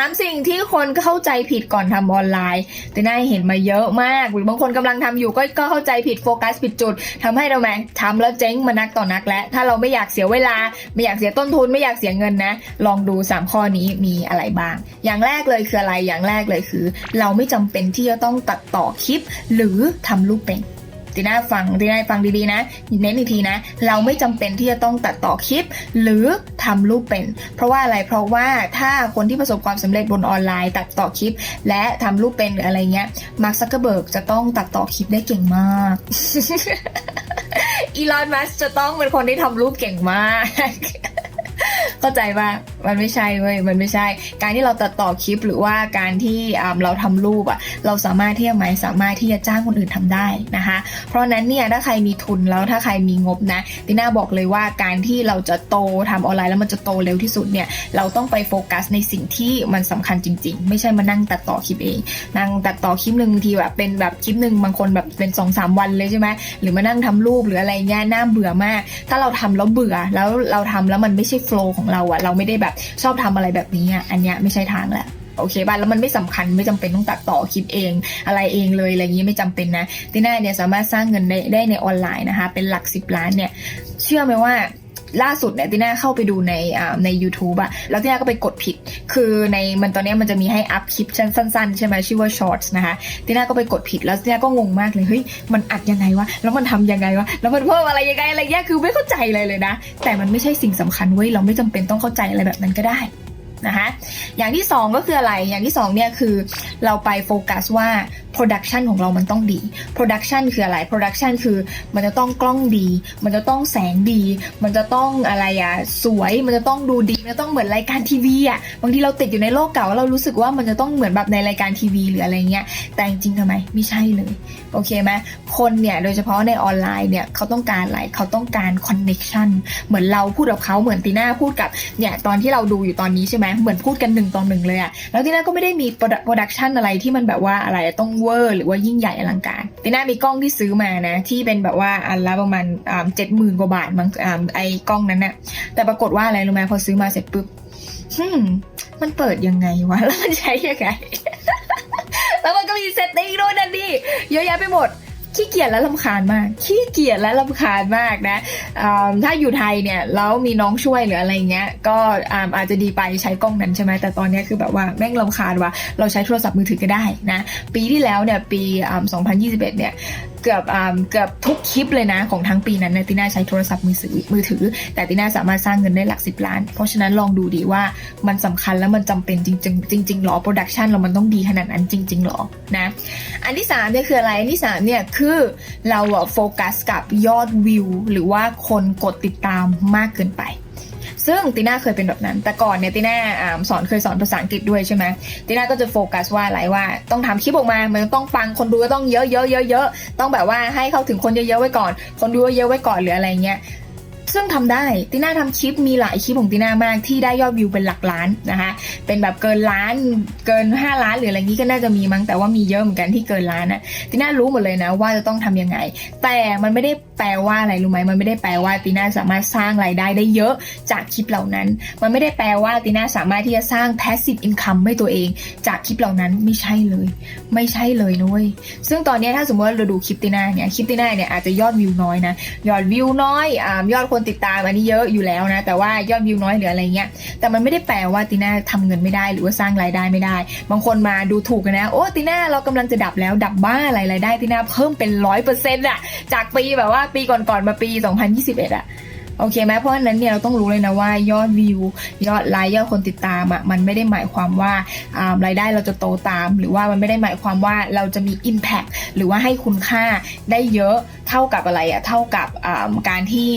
ามสิ่งที่คนเข้าใจผิดก่อนทำออนไลน์แต่น่าเห็นมาเยอะมาก หรือบางคนกำลังทำอยู่ก็ก็เข้าใจผิดโฟกัสผิดจุดทำให้เราแม่ทำแล้วเจ๊งมานักต่อนักแล้วถ้าเราไม่อยากเสียเวลา ไม่อยากเสียต้นทุนไม่อยากเสียเงินนะ ลองดู 3 ข้อนี้มีอะไรบ้าง อย่างแรกเลยคืออะไรอย่างแรกเลยคือ เราไม่จำเป็นที่จะต้องตัดต่อคลิป หรือทำรูปเป็น ตีน่าฟังตีน่าฟังดีๆนะเน้นอีกทีนะ เราไม่จำเป็นที่จะต้องตัดต่อคลิป หรือทำรูปเป็น เพราะว่าอะไรเพราะว่าถ้าคนที่ประสบความสำเร็จบนออนไลน์ ตัดต่อคลิป และทำรูปเป็นหรืออะไรเงี้ยมาร์คซักเกอร์เบิร์กจะต้องตัดต่อคลิปได้เก่งมากอีลอนมัสจะต้องเป็นคนที่ทำรูปเก่งมาก เข้าใจว่ามันไม่ใช่เว้ยมันไม่ใช่ การที่เราตัดต่อคลิปหรือว่าการที่เราทำรูปอะเราสามารถที่จะไหมสามารถที่จะจ้างคนอื่นทำได้นะคะ เพราะนั้นเนี่ยถ้าใครมีทุนแล้วถ้าใครมีงบนะติน่าบอกเลยว่าการที่เราจะโตทำออนไลน์แล้วมันจะโตเร็วที่สุดเนี่ยเราต้องไปโฟกัสในสิ่งที่มันสำคัญจริง ๆ ไม่ใช่มานั่งตัดต่อคลิปเองนั่งตัดต่อคลิปหนึ่งทีแบบเป็นแบบคลิปหนึ่งบางคนแบบเป็น2อสวันเลยใช่ไหมหรือมานั่งทำรูปหรืออะไรเงี้ยน่าเบื่อมาก ถ้าเราทำแล้วเบื่อแล้วเราทำแล้วมันไม่ใช่โฟล์ของเราอะเราไม่ได้แบบชอบทำอะไรแบบนี้อะอันเนี้ยไม่ใช่ทางแหละโอเคป่ะแล้วมันไม่สำคัญไม่จำเป็นต้องตัดต่อคลิปเอง อะไรเองเลยอะไรอย่างนี้ไม่จำเป็นนะติน่าเนี่ยสามารถสร้างเงินได้ได้ในออนไลน์นะคะ เป็นหลักสิบล้านเนี่ย เชื่อไหมว่า ล่าสุดเนี่ยติน่าเข้าไปดูในอ่าใน u t u b e อะแล้วติน่าก็ไปกดผิด คือในมันตอนนี้มันจะมีให้อัพคลิปสั้นๆใช่ไหมชื่อว่า Shorts นะคะติน่าก็ไปกดผิดแล้วติน่าก็งงมากเลยเฮ้ยมันอัดยังไงวะแล้วมันทำยังไงวะแล้วมันเพิ่มอะไรยังไงอะไรเงี้ยคือไม่เข้าใจอะไรเลยนะ แต่มันไม่ใช่สิ่งสำคัญเว้ยเราไม่จำเป็นต้องเข้าใจอะไรแบบนั้นก็ได้นะคะอย่างที่สองก็คืออะไรอย่างที่สองเนี่ยคือเราไปโฟกัสว่า Production ของเรามันต้องดี Production คืออะไร Production คือมันจะต้องกล้องดี มันจะต้องแสงดี มันจะต้องอะไรอะสวย มันจะต้องดูดีมันจะต้องเหมือนรายการทีวีอะบางทีเราติดอยู่ในโลกเก่าเรารู้สึกว่ามันจะต้องเหมือนแบบในรายการทีวีหรืออะไรเงี้ยแต่จริงๆทำไมไม่ใช่เลยโอเคไหมคนเนี่ยโดยเฉพาะในออนไลน์เนี่ยเขาต้องการอะไรเขาต้องการ connection เหมือนเราพูดกับเขาเหมือนตีน่าพูดกับเนี่ยตอนที่เราดูอยู่ตอนนี้ใช่ไหมเหมือนพูดกันหนึ่งต่อหนึ่งเลยอะแล้วตีน่าก็ไม่ได้มีโปรดักชันอะไรที่มันแบบว่าอะไรต้องเวอร์หรือว่ายิ่งใหญ่อลังการตีน่ามีกล้องที่ซื้อมานะ ที่เป็นแบบว่าอันละประมาณเจ็ดหมื่นกว่าบาทมั้งอไอ้กล้องนั้นน่ะแต่ปรากฏว่าอะไรรู้ไหมพอซื้อมาเสร็จปุ๊บฮึมมันเปิดยังไงวะ แล้วมันใช้ยังไง แล้วมันก็มีเซตติ้งด้วยนั่นดิเยอะแยะไปหมด ขี้เกียจและลำคาญมาก ขี้เกียจและลำคาญมากนะถ้าอยู่ไทยเนี่ยแล้วมีน้องช่วยหรืออะไรเงี้ยก็อาอาจจะดีไปใช้กล้องนั้นใช่ไหมแต่ตอนนี้คือแบบว่าแม่งลำคาญว่าเราใช้โทรศัพท์มือถือก็ได้นะปีที่แล้วเนี่ยปีอ่า2021 เนี่ย เกือบเกือบทุกคลิปเลยนะของทั้งปีนั้นนี่ยติน่าใช้โทรศัพท์มือถือมือถือ แต่ติน่าสามารถสร้างเงินได้หลักสิบล้าน เพราะฉะนั้นลองดูดีว่ามันสำคัญแล้วมันจำเป็นจริงๆจริงหรอโปรดักชันเรามันต้องดีขนาดนั้นจริง ๆหรอนะอันที่3เนี่ยคืออะไรอันที่3เนี่ยคือเราโฟกัสกับยอดวิว หรือว่าคนกดติดตามมากเกินไป ซึ่งติน่าเคยเป็นแบบนั้น แต่ก่อนเนี่ยติน่าอสอนเคยสอนภาษาอังกฤษด้วยใช่ไหมติน่าก็จะโฟกัสว่าอะไรว่า ต้องทำคลิปออกมา มันต้องปังคนดูก็ต้องเยอะเยอะเยอะเยอะต้องแบบว่าให้เข้าถึงคนเยอะๆไว้ก่อน คนดูเยอะไว้ก่อนหรืออะไรเงี้ยซึ่งทำได้ติน่าทำคลิปมีหลายคลิปของติน่ามากที่ได้ยอดวิวเป็นหลักล้านนะคะเป็นแบบเกินล้านเกิน 5 ล้านหรืออะไรงี้ก็น่าจะมีมั้งแต่ว่ามีเยอะเหมือนกันที่เกินล้านนะติน่ารู้หมดเลยนะว่าจะต้องทำยังไง แต่มันไม่ได้ แปลว่าอะไรรู้ไหมมันไม่ได้แปลว่าติน่าสามารถสร้างรายได้ได้เยอะจากคลิปเหล่านั้น มันไม่ได้แปลว่าติน่าสามารถที่จะสร้าง passive income ให้ตัวเอง จากคลิปเหล่านั้นไม่ใช่เลย ไม่ใช่เลยนุ้ยซึ่งตอนนี้ถ้าสมมติเราดูคลิปติน่าเนี่ยคลิปติน่าเนี่ยอาจจะยอดวิวน้อยนะยอดวิวน้อยอยอดคนติดตามอันนี้เยอะอยู่แล้วนะแต่ว่ายอดวิวน้อยหรืออะไรเงี้ยแต่มันไม่ได้แปลว่าตีน่าทำเงินไม่ได้หรือว่าสร้างรายได้ไม่ได้ บางคนมาดูถูกกันนะโอ้ตีน่าเรากำลังจะดับแล้วดับบ้าอะไรรายได้ตีน่าเพิ่มเป็นร้อยเปอร์เซ็นต์อะจากปีแบบว่าปีก่อนๆมาปี 2021อะโอเคไหมเพราะฉะนั้นเนี่ยเราต้องรู้เลยนะว่ายอดวิว ยอดไลค์ยอดคนติดตามอะมันไม่ได้หมายความว่ารายได้เราจะโตตาม หรือว่ามันไม่ได้หมายความว่าเราจะมี Impact หรือว่าให้คุณค่าได้เยอะเท่ากับอะไรอะเท่ากับการที่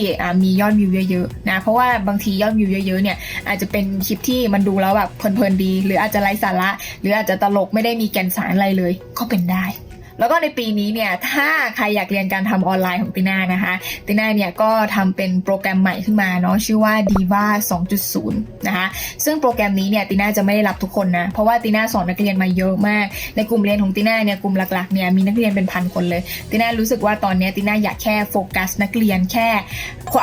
มียอดวิวเยอะๆนะเพราะว่าบางทียอดวิวเยอะๆเนี่ยอาจจะเป็นคลิปที่มันดูแล้วแบบเพลินๆดี หรืออาจจะไร้สาระ หรืออาจจะตลกไม่ได้มีแก่นสารอะไรเลยก็เป็นได้ แล้วก็ในปีนี้เนี่ยถ้าใครอยากเรียนการทำออนไลน์ของติน่านะคะติน่าเนี่ยก็ทำเป็นโปรแกรมใหม่ขึ้นมาเนาะชื่อว่า Diva 2.0 นะคะซึ่งโปรแกรมนี้เนี่ยติน่าจะไม่ได้รับทุกคนนะเพราะว่าติน่าสอนนักเรียนมาเยอะมาก ในกลุ่มเรียนของติน่าเนี่ยกลุ่มหลักๆเนี่ยมีนักเรียนเป็นพันคนเลยติน่ารู้สึกว่าตอนนี้ติน่าอยากแค่โฟกัสนักเรียนแค่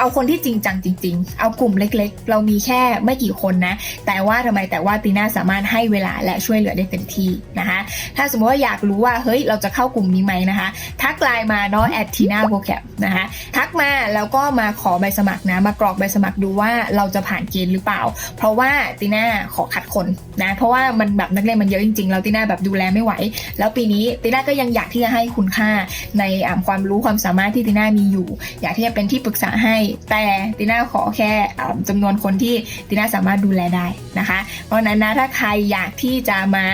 เอาคนที่จริงจังจริง ๆ เอากลุ่มเล็กๆ เรามีแค่ไม่กี่คนนะแต่ว่าทำไมแต่ว่าติน่าสามารถให้เวลาและช่วยเหลือได้เต็มที่นะคะถ้าสมมติว่าอยากรู้ว่าเฮ้ยเราจะเข้ากลุ่มนี้ไหมนะคะ ทักไลน์มาเนาะ at tina vocab นะคะ ทักมาแล้วก็มาขอใบสมัครนะ มากรอกใบสมัครดูว่าเราจะผ่านเกณฑ์หรือเปล่า เพราะว่าติน่าขอคัดคนนะ เพราะว่ามันแบบนักเรียนมันเยอะจริงๆแล้วติน่าแบบดูแลไม่ไหว แล้วปีนี้ติน่าก็ยังอยากที่จะให้คุณค่าในความรู้ความสามารถที่ติน่ามีอยู่ อยากที่จะเป็นที่ปรึกษาให้ แต่ติน่าขอแค่อ่าจำนวนคนที่ติน่าสามารถดูแลได้นะคะ เพราะนั้นนะถ้าใครอยากที่จะมา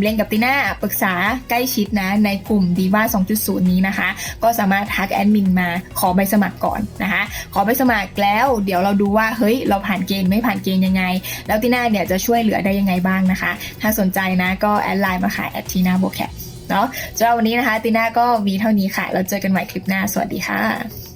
เรียนกับติน่าปรึกษาใกล้ชิดนะในกลุ่ม Diva 2.0 นี้นะคะ ก็สามารถทักแอดมินมาขอใบสมัครก่อนนะคะ ขอใบสมัครแล้วเดี๋ยวเราดูว่าเฮ้ยเราผ่านเกณฑ์ไม่ผ่านเกณฑ์ยังไง แล้วติน่าเนี่ยจะช่วยเหลือได้ยังไงบ้างนะคะ ถ้าสนใจนะก็แอดไลน์มาค่ะแอดทีน่าโบแคเนาะสำหรับวันนี้นะคะติน่าก็มีเท่านี้ค่ะ เราเจอกันใหม่คลิปหน้าสวัสดีค่ะ